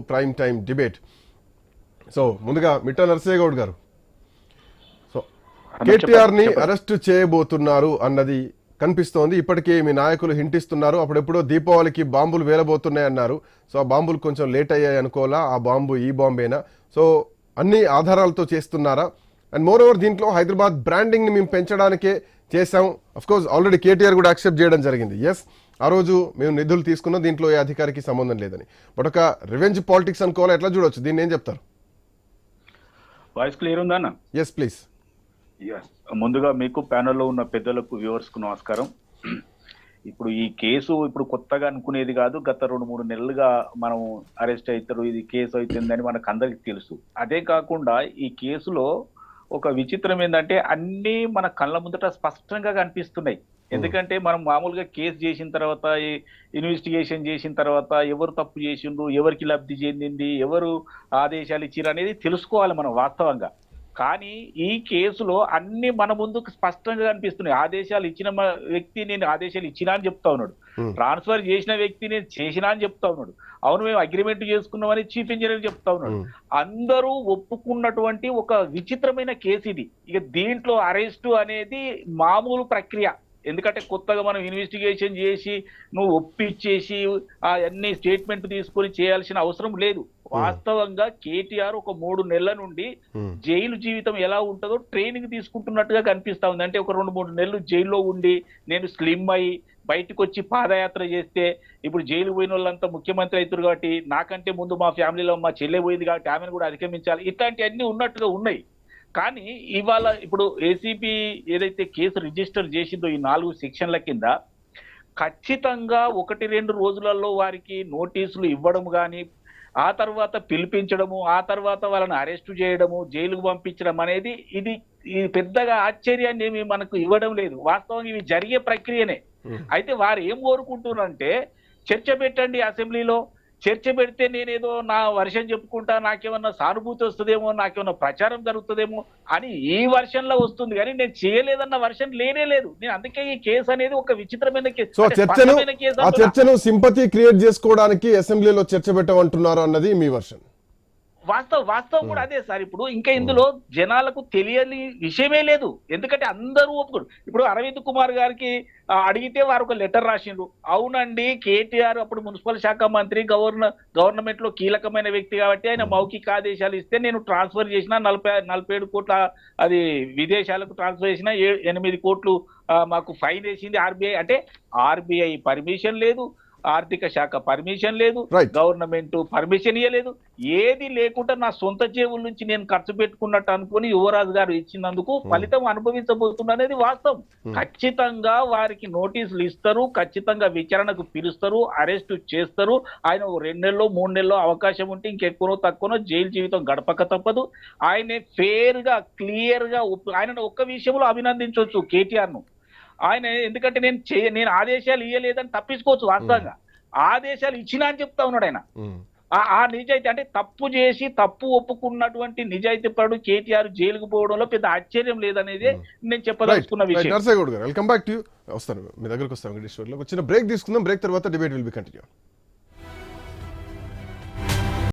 Prime time debate. So ముందుగా మిట్ట నరసయ్య గౌడ్ గారు. సో కేటీఆర్ని అరెస్ట్ చేయబోతున్నారు అన్నది కనిపిస్తోంది. ఇప్పటికే మీ నాయకులు హింటిస్తున్నారు. అప్పుడెప్పుడో దీపావళికి బాంబులు వేలబోతున్నాయి అన్నారు. సో ఆ బాంబులు కొంచెం లేట్ అయ్యాయి అనుకోవాలా? ఆ బాంబు ఈ బాంబేనా? సో అన్ని ఆధారాలతో చేస్తున్నారా? అండ్ మోర్ ఓవర్ దీంట్లో హైదరాబాద్ బ్రాండింగ్ని మేము పెంచడానికే చేశాం అఫ్ కోర్స్ ఆల్రెడీ కేటీఆర్ కూడా యాక్సెప్ట్ చేయడం జరిగింది. ఎస్ ఆ రోజు మేము నిధులు తీసుకున్నాం దీంట్లో ఏ అధికారికి సంబంధం లేదని. బట్ ఒక రివెంజ్ పాలిటిక్స్ అనుకోవాలి? ఎట్లా చూడొచ్చు? దీన్ని ఏం చెప్తారు? వాయిస్ క్లియర్ ఉందా ఎస్ ప్లీజ్. ముందుగా మీకు ప్యానెల్లో ఉన్న పెద్దలకు వ్యూవర్స్కు నమస్కారం. ఇప్పుడు ఈ కేసు ఇప్పుడు కొత్తగా అనుకునేది కాదు. గత రెండు మూడు నెలలుగా మనం అరెస్ట్ అవుతారు. ఇది కేసు అవుతుందని మనకు అందరికి తెలుసు. అదే కాకుండా ఈ కేసులో ఒక విచిత్రం ఏంటంటే అన్ని మన కళ్ళ ముందట స్పష్టంగా కనిపిస్తున్నాయి. ఎందుకంటే మనం మామూలుగా కేసు చేసిన తర్వాత ఇన్వెస్టిగేషన్ చేసిన తర్వాత ఎవరు తప్పు చేసిండ్రు ఎవరికి లబ్ధి చెందింది ఎవరు ఆదేశాలు ఇచ్చిర్రు అనేది తెలుసుకోవాలి మనం వాస్తవంగా. కానీ ఈ కేసులో అన్ని మన ముందుకు స్పష్టంగా కనిపిస్తున్నాయి. ఆదేశాలు ఇచ్చిన వ్యక్తి నేను ఆదేశాలు ఇచ్చినా అని చెప్తా ఉన్నాడు. ట్రాన్స్ఫర్ చేసిన వ్యక్తి నేను చేసినా అని చెప్తా ఉన్నాడు. అవును మేము అగ్రిమెంట్ చేసుకున్నామని చీఫ్ ఇంజనీర్ చెప్తా ఉన్నాడు. అందరూ ఒప్పుకున్నటువంటి ఒక విచిత్రమైన కేసు ఇది. ఇక దీంట్లో అరెస్టు అనేది మామూలు ప్రక్రియ. ఎందుకంటే కొత్తగా మనం ఇన్వెస్టిగేషన్ చేసి నువ్వు ఒప్పించేసి ఆ అన్ని స్టేట్మెంట్ తీసుకొని చేయాల్సిన అవసరం లేదు. వాస్తవంగా కేటీఆర్ ఒక మూడు నెలల నుండి. జైలు జీవితం ఎలా ఉంటుందో ట్రైనింగ్ తీసుకుంటున్నట్టుగా కనిపిస్తా ఉంది. అంటే ఒక రెండు మూడు నెలలు జైల్లో ఉండి నేను స్లిమ్ అయి బయటకు వచ్చి పాదయాత్ర చేస్తే ఇప్పుడు జైలు పోయిన వాళ్ళంతా ముఖ్యమంత్రి అవుతారు కాబట్టి నాకంటే ముందు మా ఫ్యామిలీలో మా చెల్లె పోయింది కాబట్టి ఆమెను కూడా అధిగమించాలి. ఇట్లాంటివన్నీ ఉన్నట్టుగా ఉన్నాయి. కానీ ఇవాళ ఇప్పుడు ఏసీపీ ఏదైతే కేసు రిజిస్టర్ చేసిందో ఈ నాలుగు సెక్షన్ల కింద ఖచ్చితంగా ఒకటి రెండు రోజులలో వారికి నోటీసులు ఇవ్వడం కానీ ఆ తర్వాత పిలిపించడము ఆ తర్వాత వాళ్ళని అరెస్టు చేయడము జైలుకు పంపించడం అనేది ఇది ఇది పెద్దగా ఆశ్చర్యాన్ని ఏమి మనకు ఇవ్వడం లేదు. వాస్తవంగా ఇవి జరిగే ప్రక్రియనే. అయితే వారు ఏం కోరుకుంటున్నారంటే చర్చ పెట్టండి అసెంబ్లీలో. చర్చ పెడితే నేనేదో నా వర్షం చెప్పుకుంటా నాకేమన్నా సానుభూతి వస్తుందేమో నాకేమన్నా ప్రచారం జరుగుతుందేమో అని ఈ వర్షంలో వస్తుంది. కానీ నేను చేయలేదన్న వర్షన్ లేనే లేదు. నేను అందుకే ఈ కేసు అనేది ఒక విచిత్రమైన కేసు. చర్చను సింపతి క్రియేట్ చేసుకోవడానికి అసెంబ్లీలో చర్చ పెట్టమంటున్నారు అన్నది మీ వర్షన్. వాస్తవం వాస్తవం కూడా అదే సార్. ఇప్పుడు ఇంకా ఇందులో జనాలకు తెలియని విషయమే లేదు. ఎందుకంటే అందరూ ఒప్పుకోరు. ఇప్పుడు అరవింద్ కుమార్ గారికి అడిగితే వారు ఒక లెటర్ రాసిండ్రు. అవునండి కేటీఆర్ అప్పుడు మున్సిపల్ శాఖ మంత్రి గవర్నర్ గవర్నమెంట్లో కీలకమైన వ్యక్తి కాబట్టి ఆయన మౌఖిక ఆదేశాలు ఇస్తే నేను ట్రాన్స్ఫర్ చేసిన నలభై నలభై ఏడు కోట్ల అది విదేశాలకు ట్రాన్స్ఫర్ చేసిన ఏ- ఎనిమిది కోట్లు మాకు ఫైన్ వేసింది ఆర్బీఐ. అంటే ఆర్బీఐ పర్మిషన్ లేదు. ఆర్థిక శాఖ పర్మిషన్ లేదు. గవర్నమెంట్ పర్మిషన్ ఇవ్వలేదు ఏది లేకుండా నా సొంత జేబుల నుంచి నేను ఖర్చు పెట్టుకున్నట్టు అనుకుని యువరాజు గారు ఇచ్చినందుకు ఫలితం అనుభవించబోతున్నా అనేది వాస్తవం. Hmm. ఖచ్చితంగా వారికి నోటీసులు ఇస్తారు ఖచ్చితంగా విచారణకు పిలుస్తారు అరెస్ట్ చేస్తారు. ఆయన రెండు నెలలో మూడు నెలలో అవకాశం ఉంటే ఇంకెక్కువనో తక్కువనో జైలు జీవితం గడపక తప్పదు. ఆయన ఫేర్గా క్లియర్గా ఆయన ఒక్క విషయంలో అభినందించవచ్చు కేటీఆర్ను ఆయన ఎందుకంటే నేను నేను ఆదేశాలు ఇవ్వలేదని తప్పించుకోవచ్చు వాస్తవంగా. ఆదేశాలు ఇచ్చినా అని చెప్తా ఉన్నాడు ఆయన. ఆ- నిజాయితీ అంటే తప్పు చేసి తప్పు ఒప్పుకున్నటువంటి నిజాయితీ పరుడు కేటీఆర్ జైలుకు పోవడంలో పెద్ద ఆశ్చర్యం లేదనేది నేను చెప్పదలుచుకున్న విషయం. నర్సయ్య గారు వెల్కమ్ బ్యాక్ టు వస్తాను మీ దగ్గరకు వస్తాను వెంకటేశ్వర్లో. చిన్న బ్రేక్ తీసుకుందాం బ్రేక్ తర్వాత డిబేట్ విల్ బి కంటిన్యూ